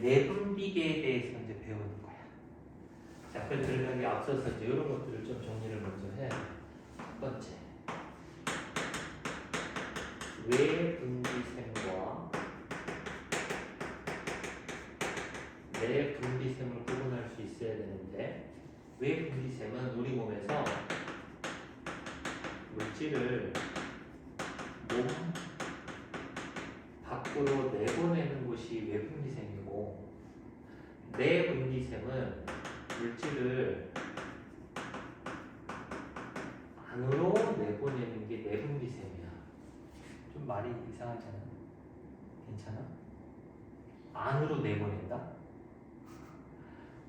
내분비계에 대해서 이제 배우는 거야. 자, 그 들어가기 앞서서 이제 이런 것들을 좀 정리를 먼저 돼. 첫 번째. 외분비샘과 내분비샘을 구분할 수 있어야 되는데 외분비샘은 우리 몸에서 물질을 몸 밖으로 내보내는 곳이 외분비샘이고 내분비샘은 물질을 안으로 내보내는 게 내분비샘이야. 좀 말이 이상하잖아. 괜찮아? 안으로 내보낸다?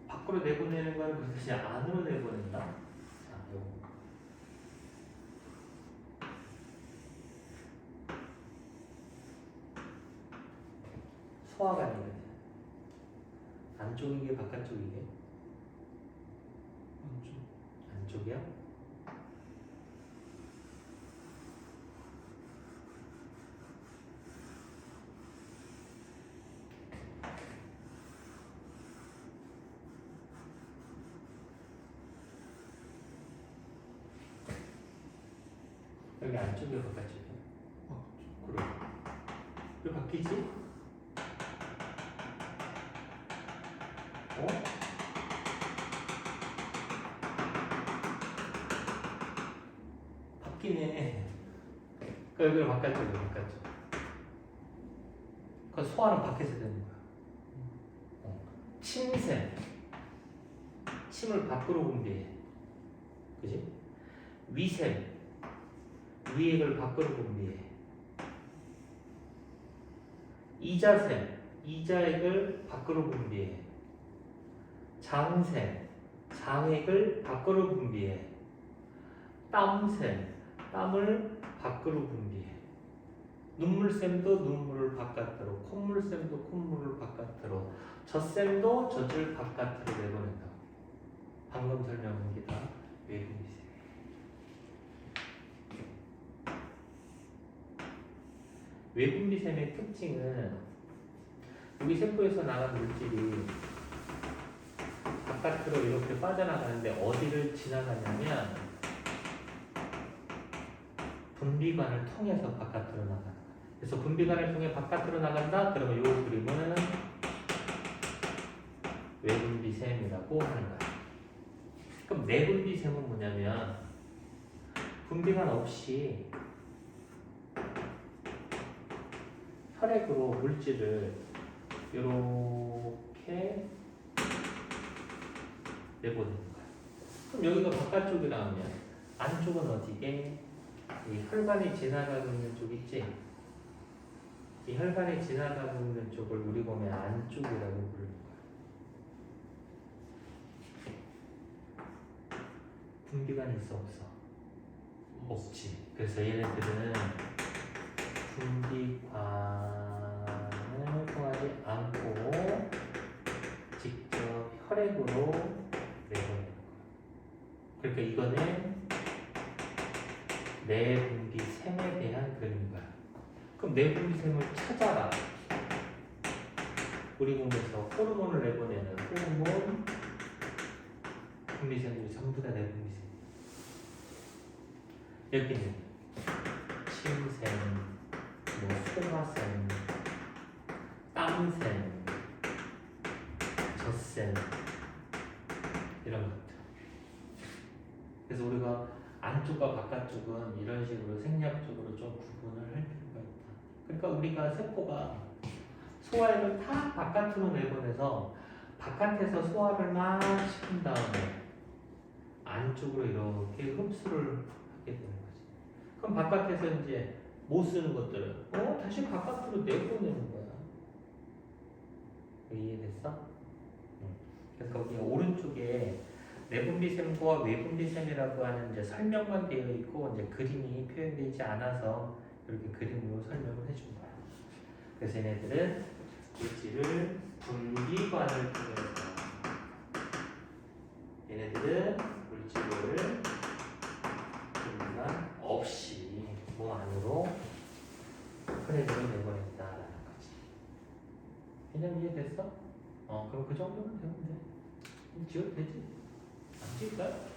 밖으로 내보내는 건 그것이 안으로 내보낸다. 자, 요거. 소화관이거든. 안쪽이게 바깥쪽이게? 안쪽. 안쪽이야? 여기 안쪽이야 바깥쪽이야? 아, 그래. 왜 바뀌지? 어? 바뀌네. 그 여기를 바깥쪽이야, 바깥쪽. 그 소화는 밖에서 되는 거야. 어. 침샘. 침을 밖으로 분비해. 그지? 위샘. 위액을 밖으로 분비해. 이자샘. 이자액을 밖으로 분비해. 장샘. 장액을 밖으로 분비해. 땀샘, 땀을 밖으로 분비해. 눈물샘도 눈물을 바깥으로, 콧물샘도 콧물을 바깥으로, 젖샘도 젖을 바깥으로 내보낸다. 방금 설명한 게다 외분비샘. 외분비샘의 특징은 여기 세포에서 나간 물질이 바깥으로 이렇게 빠져나가는데 어디를 지나가냐면 분비관을 통해서 바깥으로 거야. 그래서 분비관을 통해 바깥으로 나간다? 그러면 이 그림은 외분비샘이라고 하는 거야. 그럼 내분비샘은 뭐냐면 분비관 없이 혈액으로 물질을 이렇게 내보내는 거야. 그럼 여기가 바깥쪽이 나오면 안쪽은 어디게? 이 혈관이 지나가고 있는 쪽 있지? 이 혈관이 지나가고 있는 쪽을 우리 몸의 안쪽이라고 부르는 거야. 분비관이 있어 없어? 없지. 그래서 얘네들은 분비관을 통 하지 않고 직접 혈액으로 내보내는 거야. 그러니까 이거는 내분비샘에 대한 그림인 거야. 그럼 내분비샘을 찾아라. 우리 몸에서 호르몬을 내보내는 호르몬 분비샘들이 전부 다 내분비샘. 여기는 침샘, 뭐 소화샘, 땀샘, 젖샘 이런 것들. 그래서 우리가 안쪽과 바깥쪽은 이런 식으로 생략적으로 좀 구분을 할 필요가 있다. 그러니까 우리가 세포가 소화액을 다 바깥으로 내보내서 바깥에서 소화를 막 시킨 다음에 안쪽으로 이렇게 흡수를 하게 되는 거지. 그럼 바깥에서 이제 못 쓰는 것들을 어 다시 바깥으로 내보내는. 이해됐어? 응. 그래서 거기 오른쪽에 내분비샘과 외분비샘이라고 하는 이제 설명만 되어 있고 이제 그림이 표현되지 않아서 이렇게 그림으로 설명을 해준 거야. 그래서 얘네들은 물질을 분비관을 통해서 얘네들은 물질을 분비관 없이 몸 안으로 혈액으로 내보낸다라는 거지. 개념 이해됐어? 그럼 그 정도면. 그럼 지워도 되지? 안 지울까요?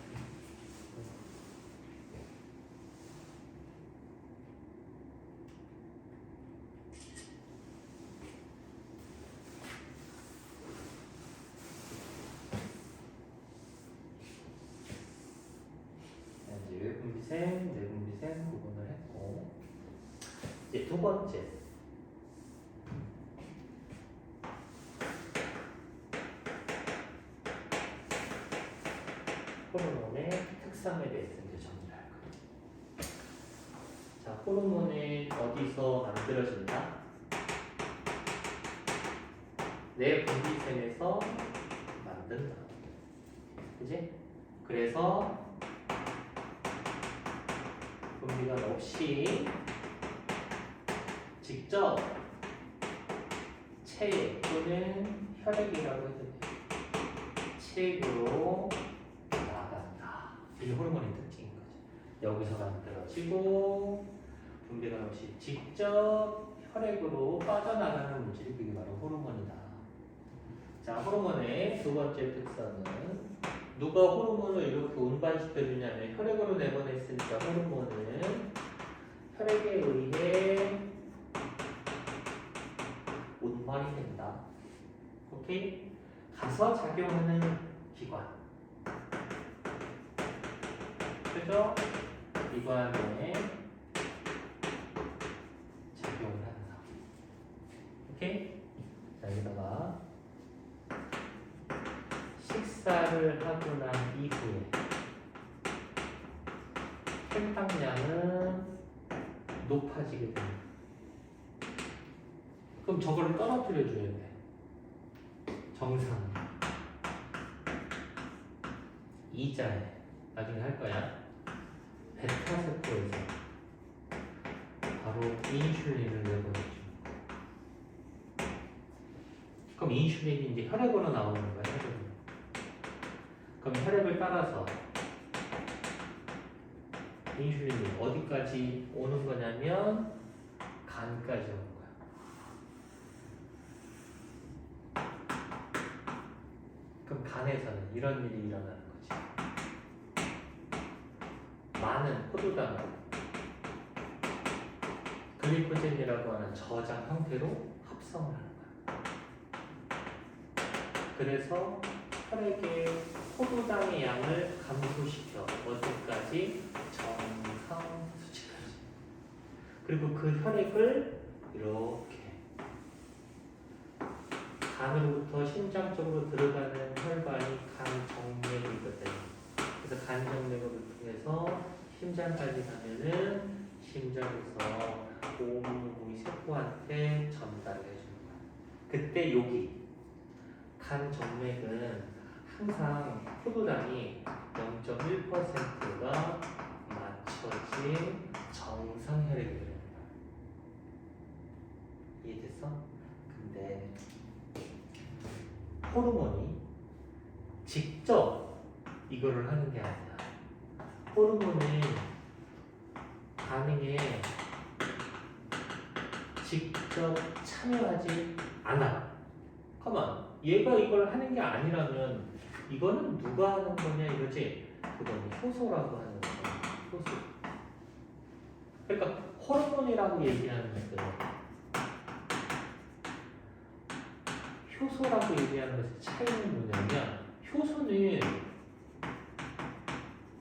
네, 이제 외분비생, 내분비생 구분을 했고 이제 두 번째 호르몬의 특성에 대해서 이제 정리를 할 거예요. 자, 호르몬은 어디서 만들어진다? 내 분비생에서 만든다. 그지? 그래서 분비가 없이 직접 체액 또는 혈액이라고 해도 돼요. 체액으로. 이게 호르몬의 특징인 거죠. 여기서 만들어지고 분비가 없이 직접 혈액으로 빠져나가는 물질이 그게 바로 호르몬이다. 자, 호르몬의 두 번째 특성은 누가 호르몬을 이렇게 운반시켜주냐면 혈액으로 내보냈으니까 호르몬은 혈액에 의해 운반이 된다. 오케이? 가서 작용하는 기관. 그죠? 기관에 작용을 한다. 오케이? 자, 여기다가 식사를 하고 난 이후에 혈당량은 높아지게 됩니다. 그럼 저거를 떨어뜨려 줘야 돼. 정상. 이자에 나중에 할 거야. 베타 세포에서 바로 인슐린을 내보내줘. 그럼 인슐린이 이제 혈액으로 나오는 거야. 혈액으로. 그럼 혈액을 따라서 인슐린이 어디까지 오는 거냐면 간까지 오는 거야. 그럼 간에서는 이런 일이 일어나는 거지. 많은 포도당을 글리코젠이라고 하는 저장 형태로 합성을 하는 거야. 그래서 혈액의 포도당의 양을 감소시켜 어디까지 정상 수치까지. 그리고 그 혈액을 이렇게 간으로부터 심장 쪽으로 들어가는 혈관이 간 정맥이거든. 그래서 간정맥으로 통해서 심장까지 가면은 심장에서 오물고기 세포한테 전달을 해주는 거야. 그때 여기 간정맥은 항상 포도당이 0.1%가 맞춰진 정상 혈액이 되는 거야. 이해됐어? 근데 호르몬이 직접 이거를 하는 게 아니야. 호르몬은 반응에 직접 참여하지 않아. 가만, 얘가 이걸 하는 게 아니라면 이거는 누가 하는 거냐 이거지? 그건 효소라고 하는 거야. 효소. 그러니까 호르몬이라고 얘기하는 것들은 효소라고 얘기하는 것의 차이는 뭐냐면 효소는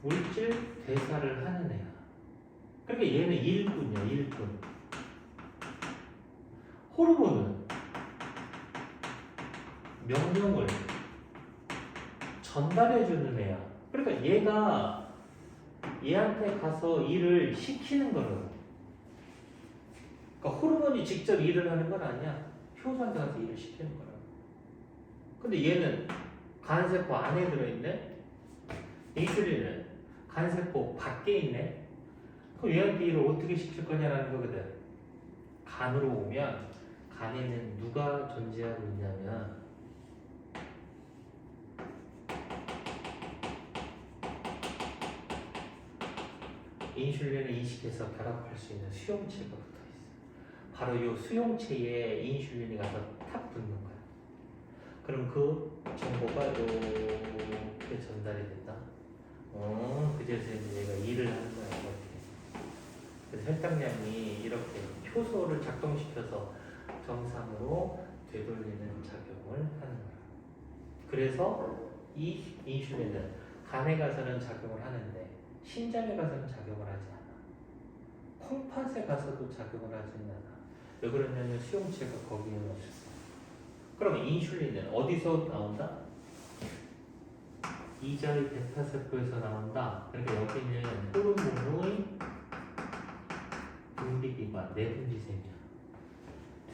물질 대사를 하는 애야. 그러니까 얘는 일꾼이야, 일꾼. 호르몬은 명령을 전달해주는 애야. 그러니까 얘가 얘한테 가서 일을 시키는 거는 그러니까 호르몬이 직접 일을 하는 건 아니야. 효소한테 가서 일을 시키는 거야. 근데 얘는 간세포 안에 들어있네? 인슐린은 간세포 밖에 있네? 얘한테 일을 어떻게 시킬 거냐라는 거거든. 간으로 오면 간에는 누가 존재하고 있냐면 인슐린을 인식해서 결합할 수 있는 수용체가 붙어 있어. 바로 이 수용체에 인슐린이 가서 탁 붙는 거야. 그럼 그 정보가 이렇게 전달이 된다. 어, 그제서 이제 얘가 일을 하는 거야, 이렇게. 그래서 혈당량이 이렇게 효소를 작동시켜서 정상으로 되돌리는 작용을 하는 거야. 그래서 이 인슐린은 간에 가서는 작용을 하는데 신장에 가서는 작용을 하지 않아. 콩팥에 가서도 작용을 하지는 않아. 왜 그러냐면 수용체가 거기에 없어. 그럼 인슐린은 어디서 나온다? 이자의 베타세포에서 나온다. 그러니까 여기는 호르몬의 분비기관, 내분비샘이야.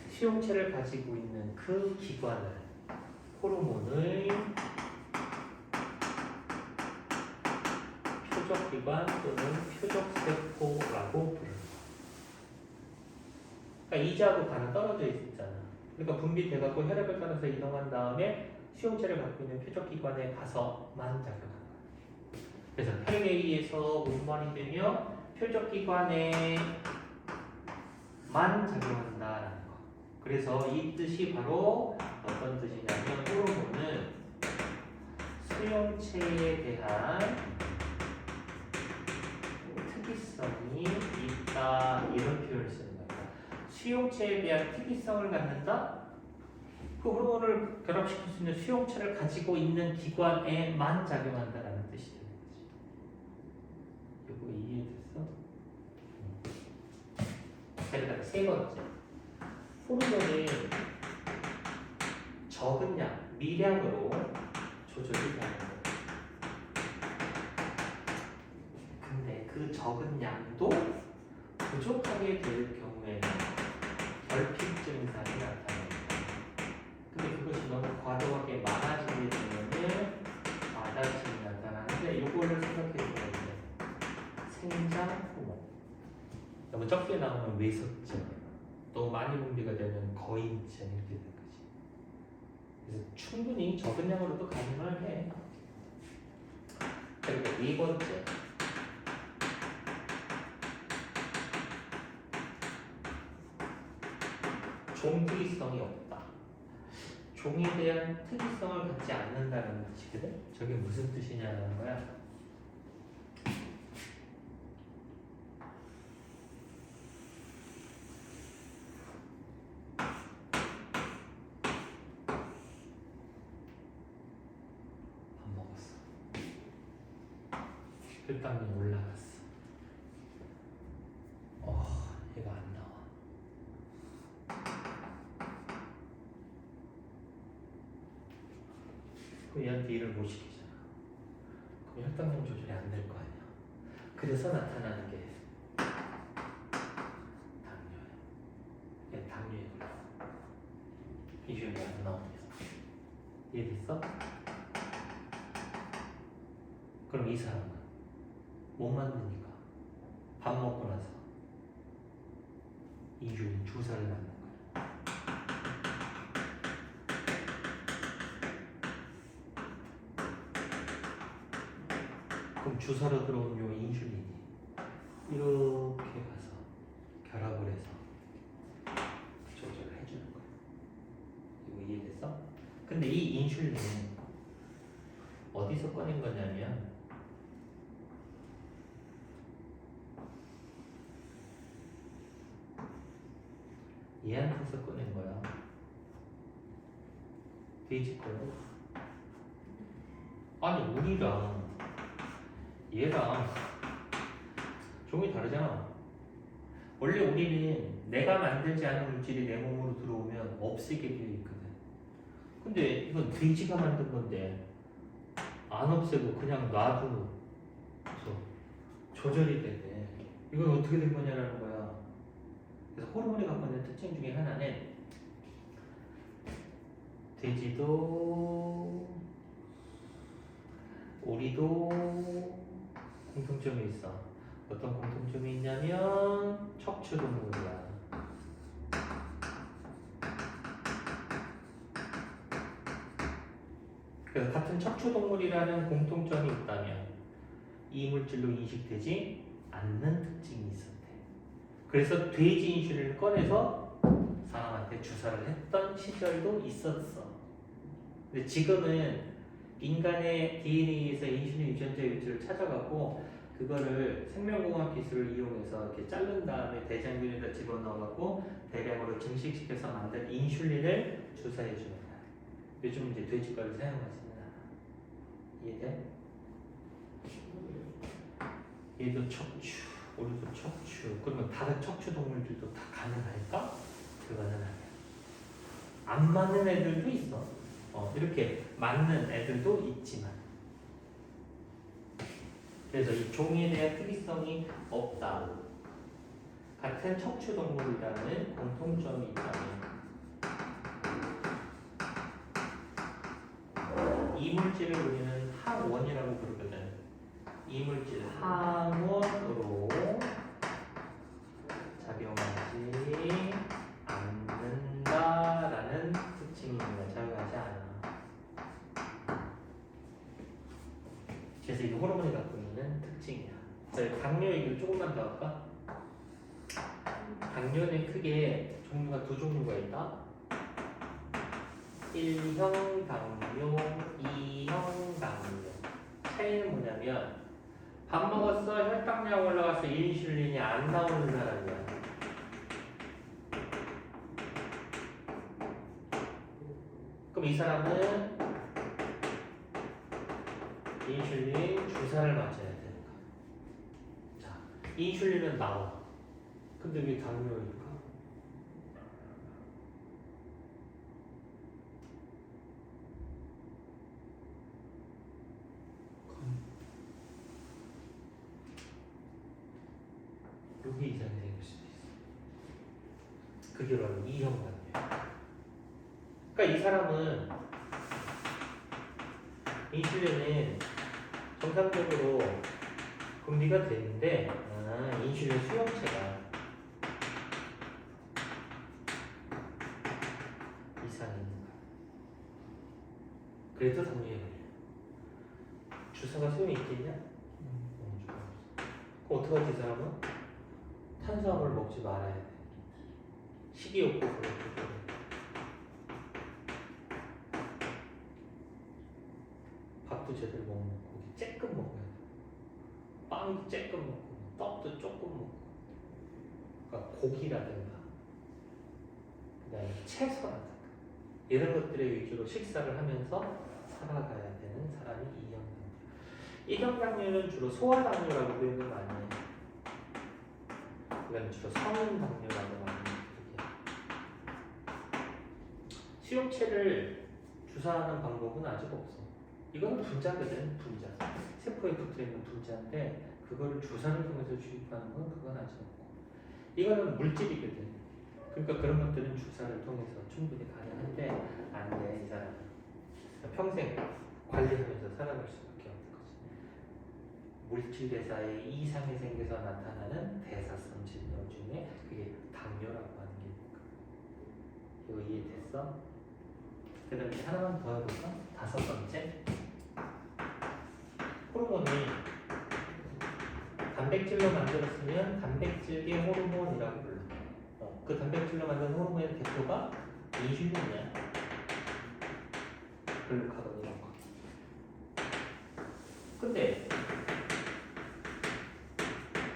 수용체를 가지고 있는 그 기관을 호르몬의 표적기관 또는 표적세포라고 부른다. 그러니까 이자하고 간은 떨어져 있잖아. 그러니까 분비돼갖고 혈액을 따라서 이동한 다음에 수용체를 갖고 있는 표적기관에 가서 만 작용한다. 그래서 혈액에 의해서 운반이 되며 표적기관에 만 작용한다라는 거. 그래서 이 뜻이 바로 어떤 뜻이냐면 호르몬은 수용체에 대한 특이성이 있다 이런 표현을 쓰는 겁니다. 수용체에 대한 특이성을 갖는다. 그 호르몬을 결합시킬 수 있는 수용체를 가지고 있는 기관에만 작용한다라는 뜻이 되는 거지. 이거 이해됐어? 자, 그다음에 세 번째. 호르몬이 적은 양, 미량으로 조절이 거예요. 근데 그 적은 양도 부족하게 될 경우에는 결핍 증상이 나타납니 그것이 너무 과도하게 많아지게 되면은 마다심이 나타나는데 이거를 생각해 돼요. 생장 호르몬. 너무 적게 나오면 외석증. 너무 많이 분비가 되면 거인증 이렇게 되는 거지. 그래서 충분히 적은 양으로도 가능을 해. 그리고 네 번째. 종특이성이 없다. 종에 대한 특이성을 갖지 않는다는 뜻이거든. 저게 무슨 뜻이냐는 거야. 밥 먹었어. 혈당이 올라갔어. 어, 얘가 안 나와. 그럼 얘한테 일을 못 시키잖아. 그럼 혈당량 조절이 안 될 거 아니야. 그래서 나타나는 게 당뇨야. 얘 당뇨에 걸려. 이슈이 안 나오면서. 이해됐어? 그럼 이 사람은 못 만드니까 밥 먹고 나서 인슐린 주사를 맞는 거야. 그럼 주사로 들어온 요 인슐린이 이렇게 가서 결합을 해서 조절을 해주는 거야. 이거 이해됐어? 근데 이 인슐린은 어디서 꺼낸 거냐면 얘한테서 꺼낸 거야. 돼지 거야. 아니 우리랑 얘랑 종이 다르잖아. 원래 우리는 내가 만들지 않은 물질이 내 몸으로 들어오면 없애게 되어 있거든. 근데 이건 돼지가 만든 건데 안 없애고 그냥 놔두고 조절이 되네. 이건 어떻게 된 거냐라는 거야. 그래서 호르몬이 갖고 있는 특징 중에 하나는 돼지도 우리도 공통점이 있어. 어떤 공통점이 있냐면 척추 동물이야. 그래서 같은 척추 동물이라는 공통점이 있다면 이 물질로 인식되지 않는 특징이 있었대. 그래서 돼지 인슐린을 꺼내서 사람한테 주사를 했던 시절도 있었어. 근데 지금은 인간의 DNA에서 인슐린 유전자 위치를 찾아가고 그거를 생명공학 기술을 이용해서 이렇게 자른 다음에 대장균에다 집어넣어갖고 대량으로 증식시켜서 만든 인슐린을 주사해 거야. 요즘 이제 돼지과를 않아. 이해돼? 얘도 척추, 우리도 척추. 그러면 다른 척추 동물들도 다 가능할까? 아니야. 안 맞는 애들도 있어. 어, 이렇게 맞는 애들도 있지만. 그래서 이 종에 대한 특이성이 없다. 같은 척추 동물이라는 공통점이 있다면 이 물질을 우리는 항원이라고 부르거든. 이 물질 항원으로 종류가 있다. 1형 당뇨, 2형 당뇨. 차이는 뭐냐면 밥 먹었어 혈당량 올라가서 인슐린이 안 나오는 사람이야. 그럼 이 사람은 인슐린 주사를 맞아야 되는 거야. 자, 인슐린은 나와. 근데 왜 당뇨일까? 여기 이상이 생길 수도 있어. 그게 바로 이형 당뇨. 그러니까 이 사람은 인슐린은 정상적으로 분비가 되는데 아, 인슐린 수용체가 거야. 그래도 당뇨에 걸려. 주사가 소용이 있겠냐? 어, 주사 없어. 그럼 어떡하지 이 사람은? 탄수화물 먹지 말아야 돼. 조절해. 밥도 제대로 못 먹고 조금 먹어야 돼. 빵도 조금 먹고 떡도 조금 먹고. 그러니까 고기라든가 그다음에 채소라든가 이런 것들의 위주로 식사를 하면서 살아가야 되는 사람이 이형당뇨. 이형당뇨는 주로 소아당뇨라고 거 아니에요. 이건 주로 성인 당뇨라고 하는 쪽이야. 수용체를 주사하는 방법은 아직 없어. 이거는 분자거든, 분자. 세포에 붙어 있는 분자인데 그거를 주사를 통해서 주입하는 건 그건 아직 없고. 이거는 물질이거든. 그러니까 그런 것들은 주사를 통해서 충분히 가능한데 안 돼, 이 사람은. 평생 관리하면서 살아갈 수밖에 없는 거지. 물질 대사에 이상이 생겨서 나타나는 대사성 질병 중에 그게 당뇨라고 하는 게 있는 거야. 이거 이해됐어? 그 다음에 하나만 더 해볼까? 다섯 번째. 호르몬이 단백질로 만들었으면 단백질계 호르몬이라고 불러. 어, 그 단백질로 만든 호르몬의 대표가 인슐린이야. 글루카곤 이런 거. 근데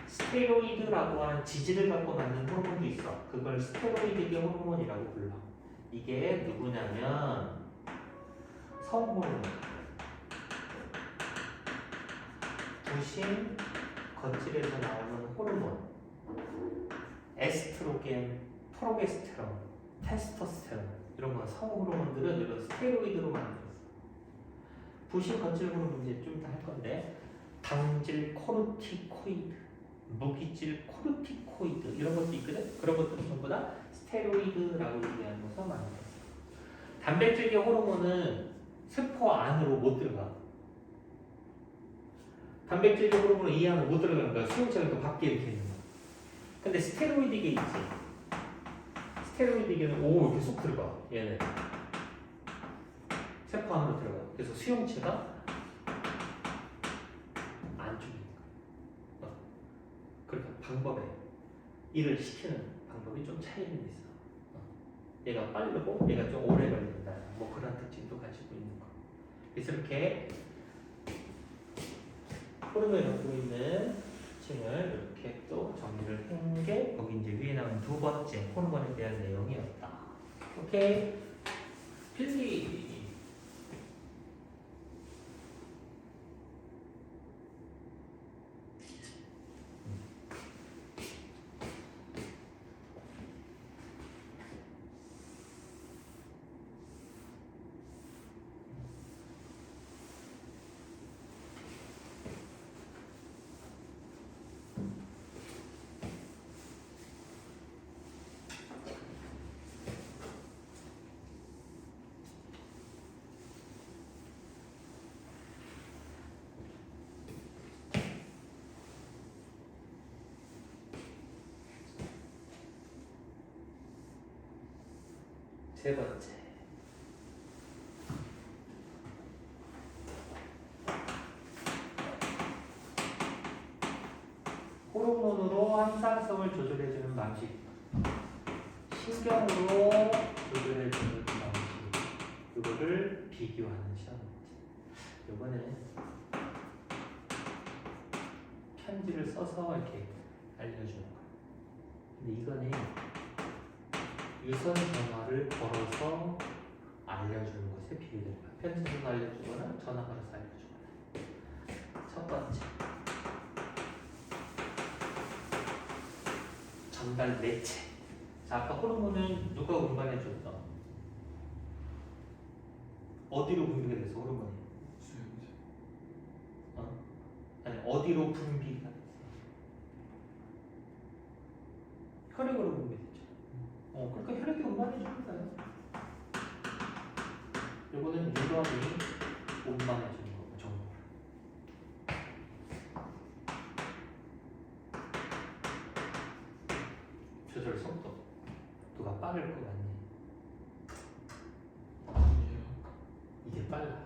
스테로이드라고 하는 지질을 갖고 만든 호르몬도 있어. 그걸 스테로이드계 호르몬이라고 불러. 이게 누구냐면 성호르몬. 부신 거칠에서 나오는 호르몬. 에스트로겐, 프로게스테론, 테스토스테론 이런 거 성호르몬들은 이런 스테로이드로 만들었어. 부신 거칠 호르몬 이제 좀 이따 할 건데 당질 코르티코이드, 무기질 코르티코이드 이런 것도 있거든. 그런 것들은 전부 다 스테로이드라고 얘기하면서 만들었어. 단백질계 호르몬은 세포 안으로 못 들어가. 단백질계 호르몬은 이 안으로 못 들어가는 거야. 수용체가 또 밖에 이렇게 있는 거야. 근데 스테로이드계 있지. 스테로이드계는 오 이렇게 쏙 들어가. 얘는 세포 안으로 들어가. 그래서 수용체가 거야. 어. 그러니까 방법에 일을 시키는 방법이 좀 차이는 있어. 어. 얘가 빠르고 얘가 좀 오래 걸린다. 뭐 그런 특징도 가지고 있는 거. 그래서 이렇게 호르몬이 갖고 있는 특징을 이렇게 또 정리를 한 게 거기 이제 위에 나온 두 번째 호르몬에 대한 내용이었다. 오케이. 필기. 세 번째. 호르몬으로 항상성을 조절해주는 방식. 신경으로 조절해주는 방식. 이거를 비교하는 시험이지. 이거는 편지를 써서 이렇게 알려주는 거야. 근데 이거는 유선 전화를 걸어서 알려주는 것에 비교되는 거야. 편지로 알려주거나 전화 걸어서 알려주거나. 첫 번째. 전달 매체. 자, 아까 호르몬은 누가 운반해 줬어? 어디로 분비가 돼서 호르몬이? 수용체. 어? 아니 어디로 분비가 됐어? 혈액으로 분비됐죠. 어, 그러니까 혈액이 운반해 주는 거예요. 운반해 주는 거고 정보를. 조절 속도 누가 빠를 것 같니? 이게 빨라.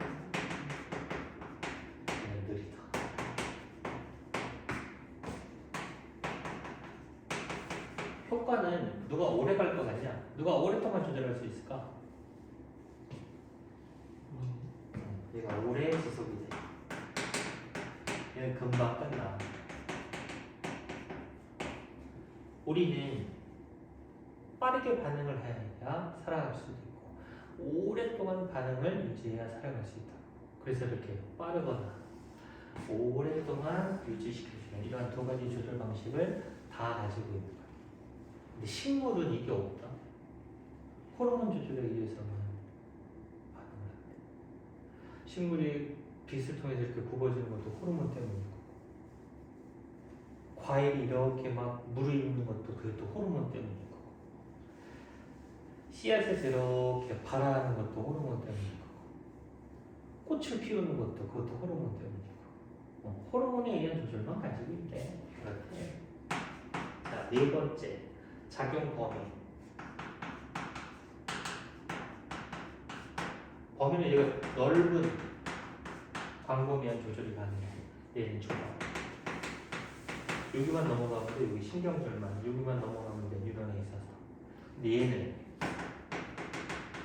얘는. 효과는 누가 오래 갈 것 같냐? 누가 오랫동안 조절할 수 있을까? 음, 얘가 오래 지속이 돼. 얘는 금방 끝나. 우리는 빠르게 반응을 해야 살아갈 수도 있고 오랫동안 반응을 유지해야 살아갈 수 있다. 그래서 이렇게 빠르거나 오랫동안 유지시켜주는 이러한 두 가지 조절 방식을 다 가지고 있는 거야. 근데 식물은 이게 없다. 호르몬 조절에 의해서는 반응을 안 돼. 식물이 빛을 통해서 이렇게 굽어지는 것도 호르몬 때문이고 과일이 이렇게 막 무르익는 것도 그것도 호르몬 때문이고. 씨앗에서 이렇게 발아하는 것도 호르몬 때문이고. 꽃을 피우는 것도 그것도 호르몬 때문이고. 어, 호르몬에 의한 조절만 가지고 있대 그렇게. 자네 번째. 작용 범위. 범위는 얘가 넓은 광범위한 조절이 가능해 얘는 좁아 여기만 넘어가면 돼. 여기 신경절만. 여기만 넘어가면 돼. 뉴런에 있어서 근데 얘는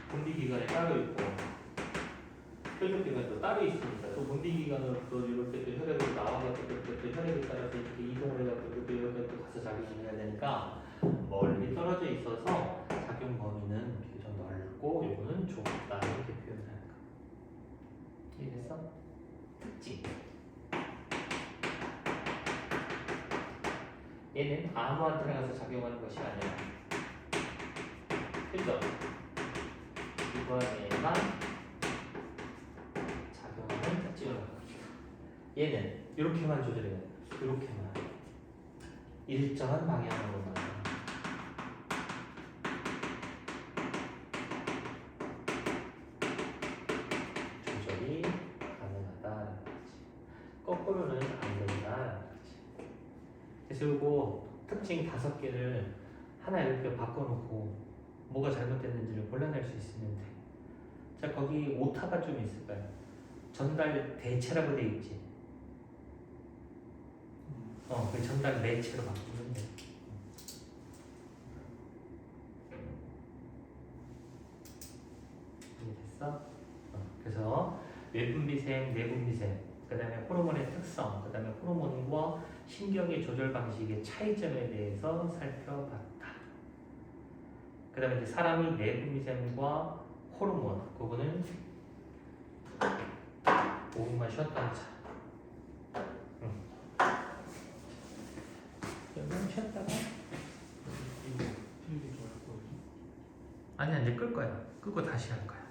분비기관에 따로 있고 표적기관도 따로 있으니까 또 분비기관으로 또 이렇게 또 혈액으로 나와가지고 또 혈액에 따라서 이렇게 이동을 해가지고 이렇게 이렇게 또 가서 작용을 해야 되니까 멀리 떨어져 있어서 작용 범위는 비교적 넓고 요거는 좁다. 이렇게 표현하는 거. 이해됐어? 특징 얘는 아무한테나 가서 작용하는 것이 아니라 그죠? 이번에만 특징을 갖고 있다. 얘는 이렇게만 조절해야 돼. 이렇게만 일정한 방향으로만 다섯 개를 하나 이렇게 바꿔놓고 뭐가 잘못됐는지를 골라낼 수 있으면 돼. 자 거기 오타가 좀 있을 거야. 전달 대체라고 돼 있지. 음, 어, 그 전달 매체로 바꾸면 돼. 됐어? 어, 그래서 외분비생, 내분비생, 그 다음에 호르몬의 특성, 그 다음에 호르몬과 신경의 조절 방식의 차이점에 대해서 살펴봤다. 그 다음에 이제 사람의 내분비생과 호르몬, 그거는 5분만 쉬었다 하자. 응. 여기는 쉬었다가. 아니야 이제 끌 거야. 끄고 다시 할 거야.